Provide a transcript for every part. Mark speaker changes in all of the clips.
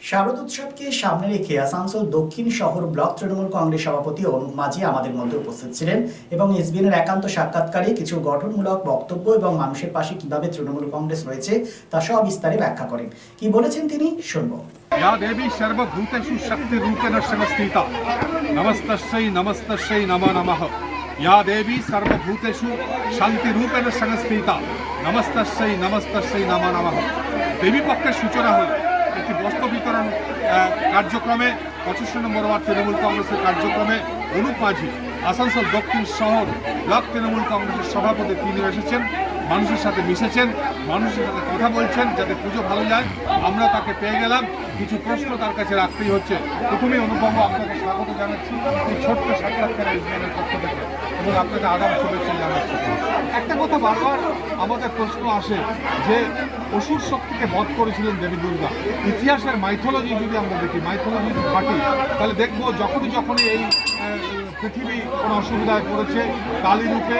Speaker 1: শারদ উৎসবকে সামনে রেখে আসানসোল দক্ষিণ শহর ব্লক তৃণমূল কংগ্রেস সভাপতি অনুপ মাঝি আমাদের মধ্যে উপস্থিত ছিলেন এবং এসবিএন এর একান্ত সাক্ষাৎকারে কিছু গঠনমূলক বক্তব্য এবং মানুষের পাশে কিভাবে তৃণমূল কংগ্রেস রয়েছে তা সবিস্তারে ব্যাখ্যা করেন কি বলেছেন তিনি শুনবো
Speaker 2: या देवी सर्वभूतेषु शक्तिरूपेण संस्थिता नमस्तस्यै नमस्तस्यै नमो नमः या देवी सर्वभूतेषु শান্তিরূপেণ সংস্থিতা নমস্তস্যৈ নমস্তস্যৈ নমো নমঃ দেবী পক্ষের সূচনা হল একটি বস্ত্র বিতরণ কার্যক্রমে পঁচিশ নম্বর ওয়ার্ড তৃণমূল কংগ্রেসের কার্যক্রমে অনুপ মাঝি, আসানসোল দক্ষিণ শহর ব্লক তৃণমূল কংগ্রেসের সভাপতি তিনি এসেছেন, মানুষের সাথে মিশেছেন, মানুষের সাথে কথা বলছেন যাতে পুজো ভালো যায়। আমরা তাকে পেয়ে গেলাম। কিছু প্রশ্ন তার কাছে রাখতেই হচ্ছে। প্রথমেই অনুভব আপনাকে স্বাগত জানাচ্ছি। এই ছোট্ট সাক্ষাৎকারে পক্ষ থেকে। এবং আপনাকে আগাম শুভেচ্ছা জানাচ্ছি। একটা কথা বারবার আমাদের প্রশ্ন আসে যে, অসুর শক্তিকে বধ করেছিলেন দেবী দুর্গা। ইতিহাসের মাইথোলজি যদি আমরা দেখি মাইথোলজি যদি ঘাটি, তাহলে দেখব যখনই যখনই এই পৃথিবী কোনো অসুবিধায় পড়েছে, কালী রূপে,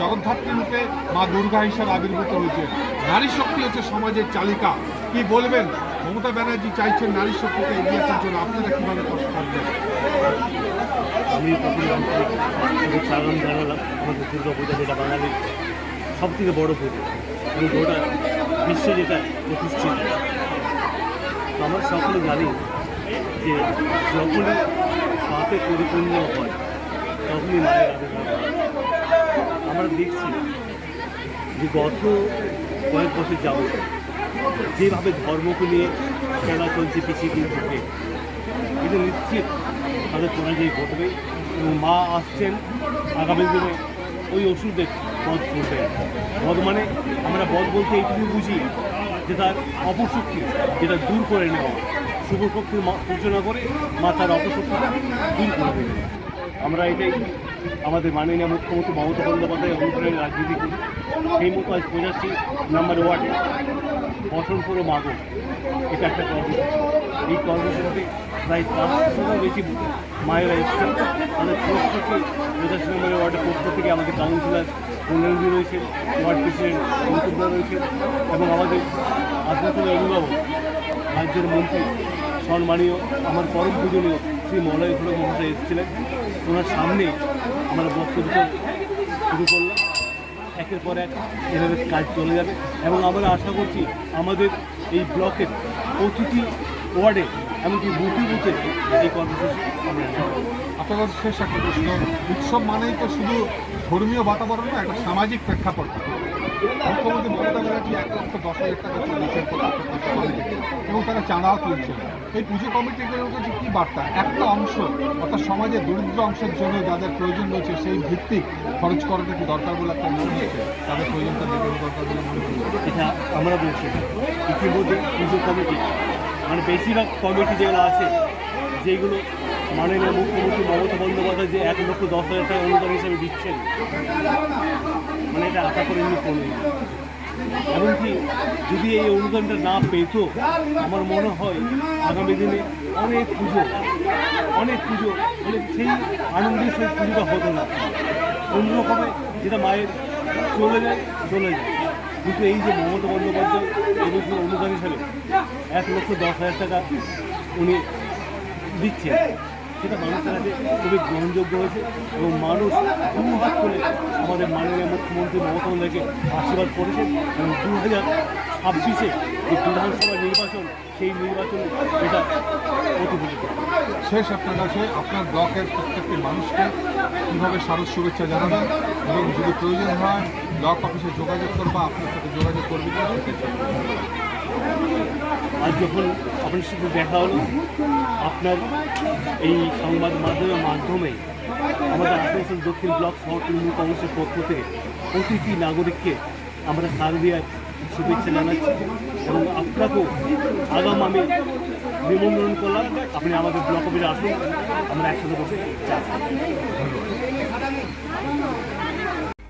Speaker 2: জগদ্ধাত্রী রূপে, মা দুর্গা হিসাবে আবির্ভূত হয়েছে। নারী শক্তি হচ্ছে সমাজের চালিকা। কি বলবেন? মমতা ব্যানার্জি চাইছেন নারী শক্তিকে এগিয়ে আসার জন্য। আপনারা কীভাবে কষ্ট করবেন
Speaker 3: আমি প্রথমে আন্তরিক শুভেচ্ছা জানালাম আমাদের দুর্গা পূজা, যেটা বাঙালির সব থেকে বড়ো পুজো। এবং গোটা বিশ্বে যেটা প্রতিষ্ঠিত। তো আমরা সকলে জানি যে যখনই পাপে পরিপূর্ণ হয়, তখনই মায়ের আবির্ভাব আমরা দেখছি যে গত কয়েক বছর যাবত যেভাবে ধর্মকে নিয়ে খেলা চলছে, পিছিয়ে দিন থেকে এটা নিশ্চিত তাদের পরাজয় ঘটবে। এবং মা আসছেন আগামী দিনে। ওই ওষুধের বধ করবেন বধ মানে আমরা বধ বলতে এইটুকু বুঝি যে তার অপশক্তি, যেটা দূর করে নেওয়া। শুভ শক্তির সূচনা করে মা তার অপশক্তিটা দূর করে দেবে। আমরা এটাই আমাদের মাননীয় মুখ্যমন্ত্রী মমতা বন্দ্যোপাধ্যায় অনুপ্রেরণে রাজনীতি করি। সেই মতো আজ পঁচাশি নাম্বার ওয়ার্ডে গঠন করে মাগো এটা একটা কর্মসূচি। এই কর্মসূচিতে প্রায় পাঁচশোরও বেশি মায়েরা এসছেন। তাদের প্রত্যেকে পঁচাশি নম্বরের ওয়ার্ডের পক্ষ থেকে আমাদের কাউন্সিলর কল্যাণী রয়েছেন, ওয়ার্ড প্রেসিডেন্ট মন্তব্য রয়েছেন এবং আমাদের আসানসোলের অভিভাবক, রাজ্যের মন্ত্রী, সম্মানীয় আমার পরম পূজনীয় শ্রী মলয় ঘোড় মহাশয় এসেছিলেন। ওনার সামনে আমরা বক্তব্য শুরু করলাম। একের পর এক এভাবে কাজ চলে যাবে এবং আমরা আশা করছি আমাদের এই ব্লকের প্রতিটি ওয়ার্ডে এমনকি বুথে বুথে এই কর্মসূচি
Speaker 2: আপনাদের শেষ একটা প্রশ্ন, উৎসব মানেই তো শুধু ধর্মীয় বাতাবরণ না, একটা সামাজিক প্রেক্ষাপট। মুখ্যমন্ত্রী মমতা ব্যানার্জি এক দশ হাজার টাকা এবং তারা চাঁদাও তুলছেন। এই পুজো কমিটিগুলোর কাছে কী বার্তা? একটা অংশ অর্থাৎ সমাজের দরিদ্র অংশের জন্য যাদের প্রয়োজন রয়েছে সেই ভিত্তিক খরচ করাটা কি দরকার বলে একটা মনে হচ্ছে? তাদের প্রয়োজনটা দেখে দরকার বলে মনে
Speaker 3: এটা আমরা বলছি। ইতিমধ্যে পুজো কমিটি মানে বেশিরভাগ কমিটি যেগুলো আছে, যেগুলো মাননীয় মুখ্যমন্ত্রী মমতা বন্দ্যোপাধ্যায় যে এক লক্ষ দশ হাজার টাকা অনুদান হিসেবে দিচ্ছেন। মানে এটা আশা করেনি কোনো এমনকি যদি এই অনুদানটা না পেত, আমার মনে হয় আগামী দিনে অনেক পুজো অনেক পুজো মানে সেই আনন্দের সেই পুজোটা হতো না। অন্যরকমে যেটা মায়ের চলে যায় চলে যায়। কিন্তু এই যে মমতা বন্দ্যোপাধ্যায় এবছর অনুদান হিসাবে এক লক্ষ দশ হাজার টাকা উনি দিচ্ছেন। সেটা মানুষের কাছে খুবই গ্রহণযোগ্য হয়েছে এবং মানুষ দু হাত করে আমাদের মাননীয় মুখ্যমন্ত্রী মমতা বন্দ্যোপাধ্যায়কে আশীর্বাদ করেছেন এবং দু হাজার ছাব্বিশে যে বিধানসভা নির্বাচন, সেই নির্বাচন এটা প্রতিফলিত।
Speaker 2: শেষ আপনার কাছে, আপনার ব্লকের প্রত্যেকটি মানুষকে কীভাবে শারদ শুভেচ্ছা জানাবেন এবং যদি প্রয়োজন হয়, ব্লক অফিসে যোগাযোগ করবা, আপনার সাথে যোগাযোগ করবে।
Speaker 3: আজ যখন আপনার সাথে দেখা হলো, আপনার এই সংবাদ মাধ্যমের মাধ্যমে আমাদের আসানসোল দক্ষিণ ব্লক শহর তৃণমূল কংগ্রেসের পক্ষ থেকে প্রতিটি নাগরিককে আমরা সার্বিয়ার শুভেচ্ছা জানাচ্ছি এবং আপনাকেও আগাম আমি নিমন্ত্রণ করলাম আপনি আমাদের ব্লক অফিসে আসুন, আমরা একসাথে বসে চা।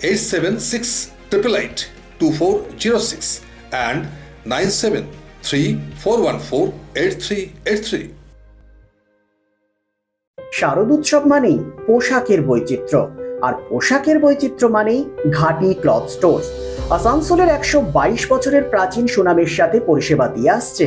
Speaker 4: 876 888 2406 and 973 414 8383.
Speaker 1: শারদোৎসব মানেই পোশাকের বৈচিত্র্য, আর পোশাকের বৈচিত্র্য মানেই ঘাটি ক্লথ স্টোর্স আসানসোলের একশো বাইশ বছরের প্রাচীন সুনামের সাথে পরিষেবা দিয়ে আসছে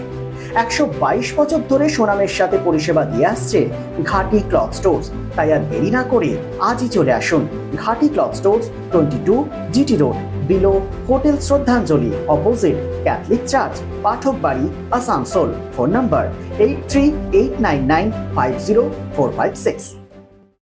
Speaker 1: একশো বাইশ বছর ধরে সোনামের সাথে পরিষেবা দিয়ে আসছে ঘাটি ক্লথ স্টোর্স। তাই আর দেরি না করে আজই চলে আসুন Ghati cloth stores, twenty two GT road, below, hotel Shraddhanjali, opposite Catholic church Pathak বাড়ি Asansol. Phone number eight three eight nine nine five zero four five six.